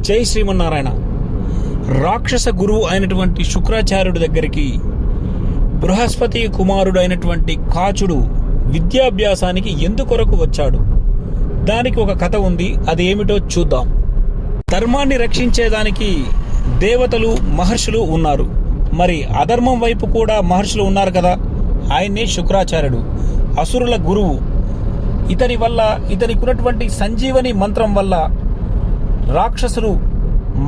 జై శ్రీమన్నారాయణ. రాక్షస గురువు అయినటువంటి శుక్రాచార్యుడి దగ్గరికి బృహస్పతి కుమారుడు అయినటువంటి కాచుడు విద్యాభ్యాసానికి ఎందుకొరకు వచ్చాడు? దానికి ఒక కథ ఉంది అది ఏమిటో చూద్దాం. ధర్మాన్ని రక్షించేదానికి దేవతలు మహర్షులు ఉన్నారు. మరి అధర్మం వైపు కూడా మహర్షులు ఉన్నారు కదా? ఆయన్నే శుక్రాచార్యుడు అసురుల గురువు. ఇతని వల్ల ఇతనికి ఉన్నటువంటి సంజీవని మంత్రం వల్ల రాక్షసులు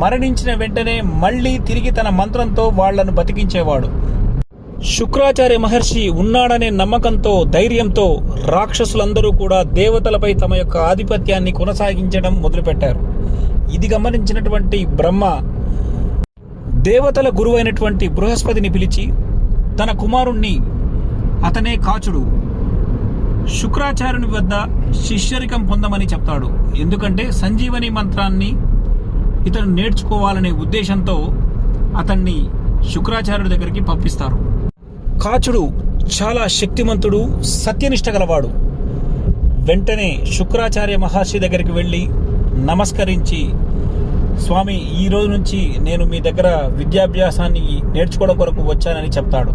మరణించిన వెంటనే మళ్ళీ తిరిగి తన మంత్రంతో వాళ్ళను బతికించేవాడు. శుక్రాచార్య మహర్షి ఉన్నాడనే నమ్మకంతో ధైర్యంతో రాక్షసులందరూ కూడా దేవతలపై తమ యొక్క ఆధిపత్యాన్ని కొనసాగించడం మొదలుపెట్టారు. ఇది గమనించినటువంటి బ్రహ్మ దేవతల గురువైనటువంటి బృహస్పతిని పిలిచి తన కుమారుణ్ణి అతనే కాచుడు. శుక్రాచార్యుని వద్ద శిష్యరికం పొందమని చెప్తాడు. ఎందుకంటే సంజీవని మంత్రాన్ని ఇతను నేర్చుకోవాలనే ఉద్దేశంతో అతన్ని శుక్రాచార్యుడి దగ్గరికి పంపిస్తారు. కాచుడు చాలా శక్తిమంతుడు సత్యనిష్ట గలవాడు. వెంటనే శుక్రాచార్య మహర్షి దగ్గరికి వెళ్ళి నమస్కరించి స్వామి ఈ రోజు నుంచి నేను మీ దగ్గర విద్యాభ్యాసాన్ని నేర్చుకోవడం కొరకు వచ్చానని చెప్తాడు.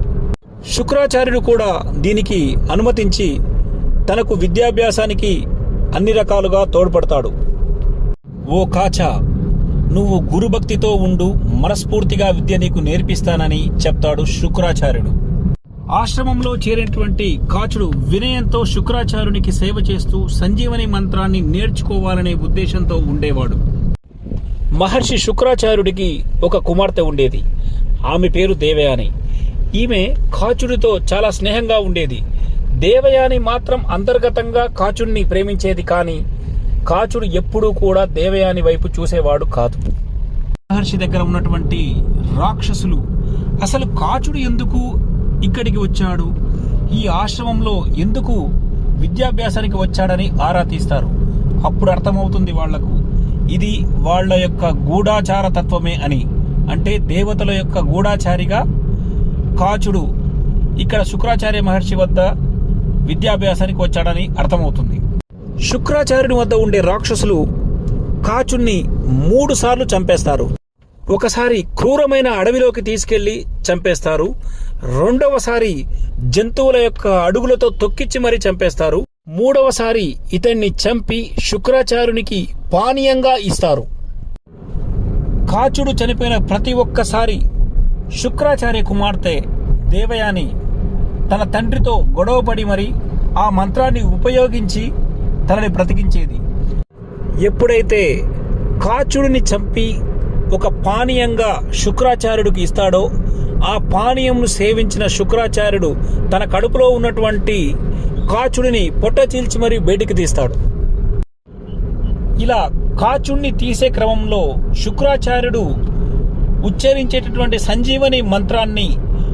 శుక్రాచార్యుడు కూడా దీనికి అనుమతించి తనకు విద్యాభ్యాసానికి అన్ని రకాలుగా తోడ్పడతాడు. ఓ కాచా నువ్వు గురుభక్తితో ఉండు మనస్ఫూర్తిగా విద్య నీకు నేర్పిస్తానని చెప్తాడు శుక్రాచార్యుడు. ఆశ్రమంలో చేరినటువంటి కాచుడు వినయంతో శుక్రాచార్యునికి సేవ చేస్తూ సంజీవని మంత్రాన్ని నేర్చుకోవాలనే ఉద్దేశంతో ఉండేవాడు. మహర్షి శుక్రాచార్యుడికి ఒక కుమార్తె ఉండేది. ఆమె పేరు దేవయాని. ఈమె కాచుడితో చాలా స్నేహంగా ఉండేది. దేవయాని మాత్రం అంతర్గతంగా కాచుణ్ణి ప్రేమించేది కానీ కాచుడు ఎప్పుడూ కూడా దేవయాని వైపు చూసేవాడు కాదు. మహర్షి దగ్గర ఉన్నటువంటి రాక్షసులు అసలు కాచుడు ఎందుకు ఇక్కడికి వచ్చాడు? ఈ ఆశ్రమంలో ఎందుకు విద్యాభ్యాసానికి వచ్చాడని ఆరా తీస్తారు. అప్పుడు అర్థమవుతుంది వాళ్ళకు ఇది వాళ్ళ యొక్క గూఢాచార తత్వమే అని. అంటే దేవతల యొక్క గూఢాచారిగా కాచుడు ఇక్కడ శుక్రాచార్య మహర్షి వద్ద విద్యాభ్యాసానికి వచ్చాడని అర్థమవుతుంది. శుక్రాచార్యుని వద్ద ఉండే రాక్షసులు కాచుణ్ణి మూడు సార్లు చంపేస్తారు. ఒకసారి క్రూరమైన అడవిలోకి తీసుకెళ్ళి చంపేస్తారు. రెండవసారి జంతువుల యొక్క అడుగులతో తొక్కిచ్చి మరీ చంపేస్తారు. మూడవసారి ఇతన్ని చంపి శుక్రాచార్యునికి పానీయంగా ఇస్తారు. కాచుడు చనిపోయిన ప్రతి ఒక్కసారి శుక్రాచార్య కుమార్తె దేవయాని తన తండ్రితో గొడవపడి మరి ఆ మంత్రాన్ని ఉపయోగించి తనని బ్రతికించేది. ఎప్పుడైతే కాచుడిని చంపి ఒక పానీయంగా శుక్రాచార్యుడికి ఇస్తాడో ఆ పానీయంను సేవించిన శుక్రాచార్యుడు తన కడుపులో ఉన్నటువంటి కాచుడిని పొట్ట చీల్చి మరీ బయటికి తీస్తాడు. ఇలా కాచుణ్ణి తీసే క్రమంలో శుక్రాచార్యుడు ఉచ్చరించేటటువంటి సంజీవని మంత్రాన్ని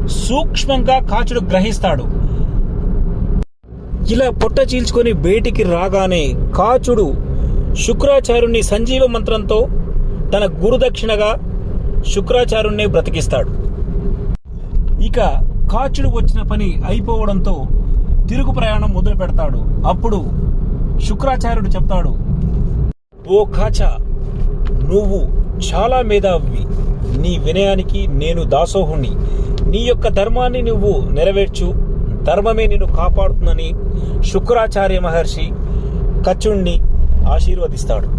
సూక్ష్మంగా కాచుడు గ్రహిస్తాడు. ఇలా పొట్ట చీల్చుకొని బయటికి రాగానే కాచుడు శుక్రాచార్యుని సంజీవ మంత్రంతో తన గురుదక్షిణగా శుక్రాచార్యుణ్ణి బ్రతికిస్తాడు. ఇక కాచుడు వచ్చిన పని అయిపోవడంతో తిరుగు ప్రయాణం మొదలు పెడతాడు. అప్పుడు శుక్రాచార్యుడు చెప్తాడు ఓ కాచా నువ్వు చాలా మేధావి. నీ వినయానికి నేను దాసోహుణ్ణి. నీ యొక్క ధర్మాన్ని నువ్వు నెరవేర్చు. ధర్మమే నిన్ను కాపాడుతుందని శుక్రాచార్య మహర్షి కచుణ్ణి ఆశీర్వదిస్తాడు.